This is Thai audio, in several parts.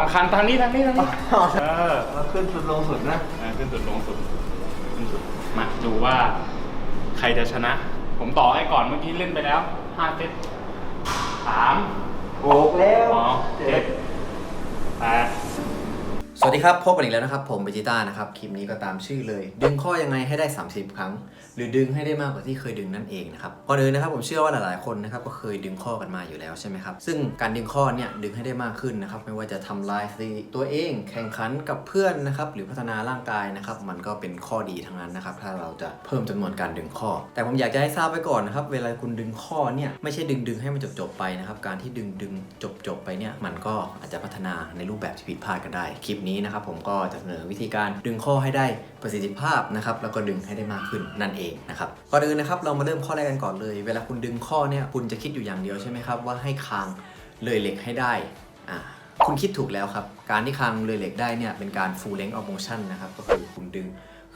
สำคัญทางนี้ทางนี้ทางนี้เออมาขึ้นสุดลงสุดนะอ่าขึ้นสุดลงสุดขึ้นสุดมาดูว่า ใครจะชนะ ผมต่อให้ก่อนเมื่อกี้เล่นไปแล้วห้าเซตสามโบกแล้วสองเจ็ดแปดส วัสดีครับ พบกันอีกแล้วนะครับ ผมเบจิต้านะครับ คลิปนี้ก็ตามชื่อเลย ดึงข้อยังไงให้ได้ 30 ครั้ง หรือดึงให้ได้มากกว่าที่เคยดึงนั่นเองนะครับก่อนอื่นนะครับผมเชื่อว่าหลายๆคนนะครับก็เคยดึงข้อกันมาอยู่แล้วใช่ไหมครับ ซึ่งการดึงข้อเนี่ยดึงให้ได้มากขึ้นนะครับไม่ว่าจะทำลายสถิติตัวเอง แข่งขันกับเพื่อนนะครับหรือพัฒนาร่างกายนะครับมันก็เป็นข้อดีทั้งนั้นนะครับถ้าเราจะเพิ่มจำนวนการดึงข้อ แต่ผมอยากจะให้ทราบไว้ก่อนนะครับเวลาคุณดึงข้อเนี่ยไม่ใช่ดึงดึงให้มันจบๆไปนะครับการที่ดึงดึงจบจบๆไปเนี่ยมันก็อาจจะพัฒนาในรูปแบบที่ผิดพลาดกันได้คลิปนี้นะครับผมก็จะเสนอวิธีการดึงข้อให้ได้ประสิทธิภาพนะครับแล้วก็ดึงให้ได้มากขึ้นนั่นเองนะครับก่อนอื่นนะครับเรามาเริ่มข้อแรกกันก่อนเลย เวลาคุณดึงข้อเนี่ยคุณจะคิดอยู่อย่างเดียวใช่ไหมครับว่าให้คางเลยเหล็กให้ได้อ่าคุณคิดถูกแล้วครับ การที่คางเลยเหล็กได้เนี่ยเป็นการ full length of motion นะครับก็คือคุณดึง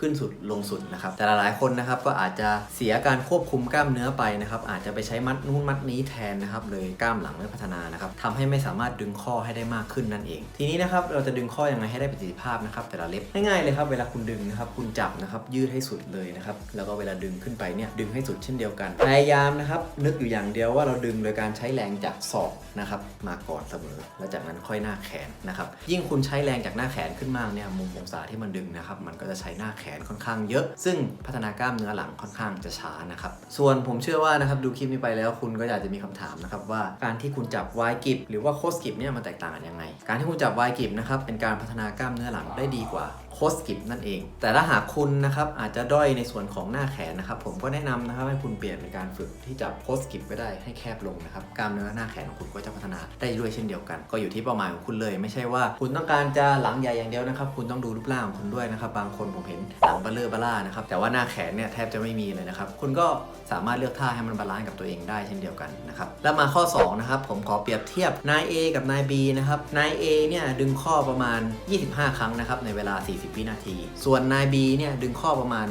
ขึ้นสุดลงสุดนะครับ แต่หลายๆคนนะครับก็อาจจะเสียการควบคุมกล้ามเนื้อไปนะครับ อาจจะไปใช้มัดนู่นมัดนี้แทนนะครับเลยกล้ามหลังไม่พัฒนานะครับทำให้ไม่สามารถดึงข้อให้ได้มากขึ้นนั่นเอง ทีนี้นะครับเราจะดึงข้อยังไงให้ได้ประสิทธิภาพนะครับแต่ละเล็บง่ายๆเลยครับเวลาคุณดึงนะครับคุณจับนะครับยืดให้สุดเลยนะครับแล้วก็เวลาดึงขึ้นไปเนี่ยดึงให้สุดเช่นเดียวกันพยายามนะครับนึกอยู่อย่างเดียวว่าเราดึงโดยการใช้แรงจากศอกนะครับมาก่อนเสมอ แล้วจากนั้นค่อยหน้าแขนนะครับยิ่งคุณใช้แรงจากหน้าแขนขึ้นมากเนี่ยมุมองศาที่มันดึงนะครับมันก็จะใช้หน้าแขนค่อนข้างเยอะ ซึ่งพัฒนากล้ามเนื้อหลังค่อนข้างจะช้านะครับ ส่วนผมเชื่อว่านะครับดูคลิปนี้ไปแล้วคุณก็อยากจะมีคำถามนะครับว่าการที่คุณจับวายกิบหรือว่าโคสกิบเนี่ยมันแตกต่างกันยังไง การที่คุณจับวายกิบนะครับเป็นการพัฒนากล้ามเนื้อหลังได้ดีกว่าโคสกิบนั่นเอง แต่ถ้าหากคุณนะครับอาจจะด้อยในส่วนของหน้าแขนนะครับ ผมก็แนะนำนะครับให้คุณเปลี่ยนเป็นการฝึกที่จับโคสกิบก็ได้ให้แคบลงนะครับกล้ามเนื้อหน้าแขนของคุณก็จะพัฒนาได้ด้วยเช่นเดียวกัน ก็อยู่ที่เป้าหมายของคุณเลย ไม่ใช่ว่า คุณต้องการจะหลังใหญ่อย่างเดียวนะครับ คุณต้องดูรูปร่างของคุณด้วยนะครับ บางคนผมเห็นหลังเบลเลอร์บล่านะครับ แต่ว่าหน้าแขนเนี่ยแทบจะไม่มีเลยนะครับ คุณก็สามารถเลือกท่าให้มันบาลานซ์กับตัวเองได้เช่นเดียวกันนะครับ แล้วมาข้อ 2 นะครับ ผมขอเปรียบเทียบนาย A กับนาย B นะครับ นาย A เนี่ยดึงข้อประมาณ 25 ครั้งนะครับในเวลา 40 วินาที ส่วนนาย B เนี่ยดึงข้อประมาณ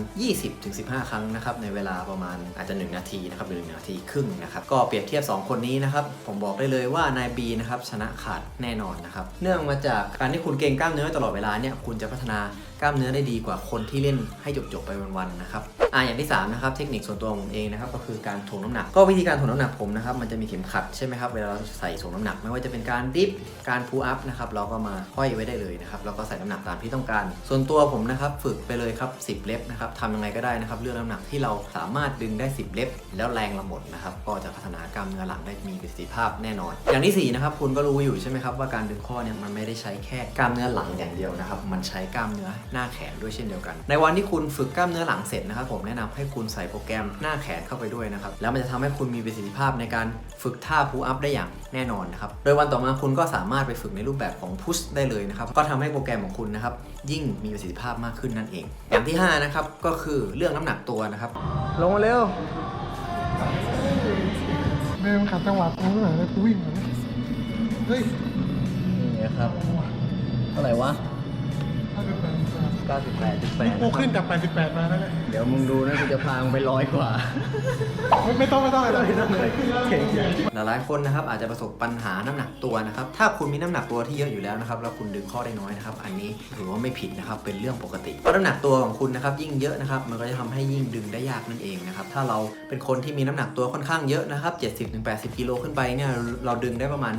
20-15 ครั้งนะครับในเวลาประมาณอาจจะ 1 นาทีนะครับหรือ1นาทีครึ่งนะครับ ก็เปรียบเทียบ 2 คนนี้นะครับผมบอกได้เลยว่านาย B นะครับชนะขาดแน่นอนนะครับ เนื่องมาจากการที่คุณเก่งกล้ามเนื้อตลอดเวลาเนี่ยคุณจะพัฒนา กล้ามเนื้อได้ดีกว่าคนที่เล่นให้จบๆไปวันๆนะครับอ่าอย่างที่สามนะครับเทคนิคส่วนตัวของผมเองนะครับก็คือการถ่วงน้ำหนัก ก็วิธีการถ่วงน้ำหนักผมนะครับมันจะมีเข็มขัดใช่ไหมครับเวลาเราใส่ถ่วงน้ำหนัก ไม่ว่าจะเป็นการดิฟการพูอัพนะครับเราก็มาห้อยไว้ได้เลยนะครับแล้วก็ใส่น้ำหนักตามที่ต้องการ ส่วนตัวผมนะครับฝึกไปเลยครับ 10 เล็บนะครับทำยังไงก็ได้นะครับเลือกน้ำหนักที่เราสามารถดึงได้ 10 เล็บ แล้วแรงเราหมดนะครับก็จะพัฒนากล้ามเนื้อหลังได้มีประสิทธิภาพแน่นอน อย่างที่สี่นะครับคุณก็รู้อยู่ใช่ไหมครับว่าการดึงข้อเนี่ยมันไม่ได้ใช้แค่กล้ามเนื้อหลังอย่างเดียวนะครับมันใช้กล้ามเนื้อหน้าแขนด้วยเช่นเดียวกัน ในวันที่คุณฝึกกล้ามเนื้อหลังเสร็จนะครับผมแนะนำให้คุณใส่โปรแกรมหน้าแขนเข้าไปด้วยนะครับแล้วมันจะทำให้คุณมีประสิทธิภาพในการฝึกท่าพูอัพได้อย่างแน่นอนนะครับโดยวันต่อมาคุณก็สามารถไปฝึกในรูปแบบของพุชได้เลยนะครับก็ทำให้โปรแกรมของคุณนะครับยิ่งมีประสิทธิภาพมากขึ้นนั่นเอง อย่างที่ห้านะครับก็คือเรื่องน้ำหนักตัวนะครับลงมาเร็วแม่มันขัดจังหวะกูหน่อยแล้วกูวิ่งเหมือนเฮ้ยนี่ครับเท่าไหร่วะถ้าเป็นแปด 98.8กูขึ้นจาก 88 มาแล้วเนี่ยเดี๋ยวมึงดูนะกูจะพามึงไปร้อยกว่า ไม่ไม่ต้องไม่ต้องอะไรไม่ต้องเลยขึ้นแล้วหลายๆคนนะครับอาจจะประสบปัญหาน้ำหนักตัวนะครับ ถ้าคุณมีน้ำหนักตัวที่เยอะอยู่แล้วนะครับแล้วคุณดึงข้อได้น้อยนะครับ อันนี้ถือว่าไม่ผิดนะครับเป็นเรื่องปกติเพราะน้ำหนักตัวของคุณนะครับยิ่งเยอะนะครับมันก็จะทำให้ยิ่งดึงได้ยากนั่นเองนะครับถ้าเราเป็นคนที่มีน้ำหนักตัวค่อนข้างเยอะนะครับ 70-80 กิโลขึ้นไปเนี่ยเราดึงได้ประมาณ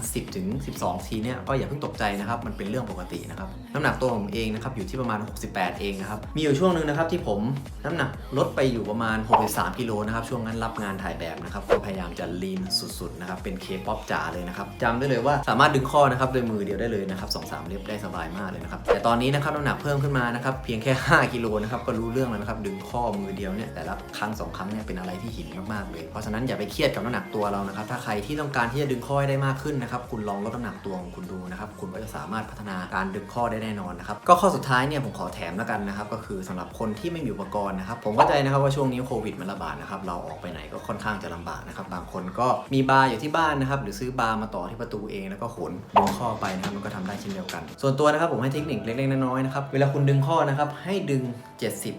10-12 ทีเนี่ยก็อย่าเพิ่งตกใจนะครับมันเป็นเรื่องปกตินะครับน้ำหนักตัวของผมเองนะครับอยู่ที่ประมาณ68เองนะครับ มีอยู่ช่วงหนึ่งนะครับที่ผมน้ำหนักลดไปอยู่ประมาณ 63 กิโลนะครับ ช่วงนั้นรับงานถ่ายแบบนะครับ ก็พยายามจะลีนสุดๆนะครับ เป็นเคป๊อปจ๋าเลยนะครับจำได้เลยว่าสามารถดึงข้อนะครับโดยมือเดียวได้เลยนะครับสองสามเล็บได้สบายมากเลยนะครับ แต่ตอนนี้นะครับน้ำหนักเพิ่มขึ้นมานะครับเพียงแค่ 5 กิโลนะครับก็รู้เรื่องแล้วนะครับดึงข้อมือเดียวเนี่ยแต่ละครั้งสองครั้งเนี่ยเป็นอะไรที่หินมากๆเลย เพราะฉะนั้นอย่าไปเครียดกับน้ำหนักตัวเรานะครับถ้าใครที่ต้องการที่จะดึงข้อให้ได้มากขึ้นนะครับคุณลองลดน้ำหนักตัวของคุณดูนะครับคุณก็จะสามารถพัฒนาการดึงข้อได้แน่นอนนะครับก็ข้อสุดท้ายเนี่ยผมขอแถมแล้วกันนะครับก็คือสำหรับคนที่ไม่มีอุปกรณ์นะครับผมเข้าใจนะครับว่าช่วงนี้โควิดมันระบาดนะครับเราออกไปไหนก็ค่อนข้างจะลำบากนะครับบางคนก็มีบาร์อยู่ที่บ้านนะครับหรือซื้อบาร์มาต่อที่ประตูเองแล้วก็ขนดึงข้อไปนะครับมันก็ทำได้เช่นเดียวกัน ส่วนตัวนะครับผมให้เทคนิคเล็กๆน้อยๆนะครับเวลาคุณดึงข้อนะครับให้ดึง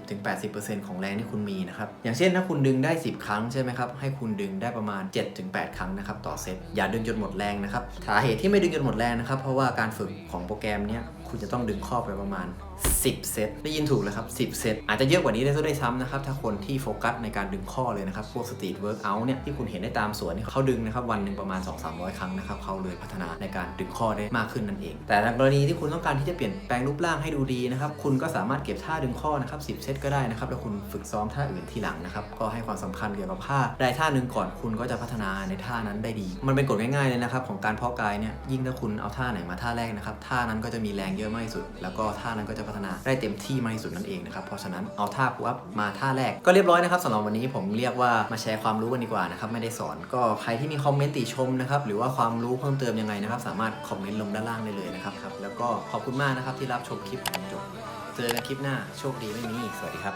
70-80%ของแรงที่คุณมีนะครับอย่างเช่นถ้าคุณดึงได้ 10 ครั้งใช่ไหมครับให้คุณดึงได้ประมาณ 7-8 ครั้งนะครับต่อเซตอย่าดึงจนหมดแรงนะครับสาเหตุที่ไม่ดึงจนหมดแรงนะครับเพราะว่าการฝึกของโปรแกรมเนี้ย คุณจะต้องดึงข้อไปประมาณ 10 เซตได้ยินถูกแล้วครับ 10 เซตอาจจะเยอะกว่านี้ได้ซะด้วยซ้ำนะครับ ถ้าคนที่โฟกัสในการดึงข้อเลยนะครับ พวกสตรีทเวิร์กอัลเนี่ยที่คุณเห็นได้ตามสวนเนี่ยเขาดึงนะครับ วันหนึ่งประมาณ 2-300 ครั้งนะครับเขาเลยพัฒนาในการดึงข้อได้มากขึ้นนั่นเอง แต่ในกรณีที่คุณต้องการที่จะเปลี่ยนแปลงรูปร่างให้ดูดีนะครับคุณก็สามารถเก็บท่าดึงข้อนะครับ10 เซตก็ได้นะครับแล้วคุณฝึกซ้อมท่าอื่นทีหลังนะครับก็ให้ความสำคัญเกี่ยวกับท่าใดท่าหนึ่งก่อนคุณก็จะพัฒนาในท่านั้นได้ดี มันเป็นกฎง่ายๆเลยนะครับของการเพาะกายเนี่ยยิ่งถ้าคุณเอาท่าไหนมาท่าแรกนะครับท่านั้นก็จะมีแรงเยอะมากที่สุด แล้วก็ท่านั้นก็จะพัฒนาได้เต็มที่มากที่สุดนั่นเองนะครับ เพราะฉะนั้นเอาท่าปุ๊บมาท่าแรกก็เรียบร้อยนะครับสำหรับวันนี้ผมเรียกว่ามาแชร์ความรู้กันดีกว่านะครับไม่ได้สอนก็ใครที่มีคอมเมนต์ติชมนะครับหรือว่าความรู้เพิ่มเติมยังไงนะครับสามารถคอมเมนต์ลงด้านล่างได้เลยนะครับครับแล้วก็ขอบคุณมากนะครับที่รับชมคลิปจนจบเจอกันคลิปหน้าโชคดีไม่มีสวัสดีครับ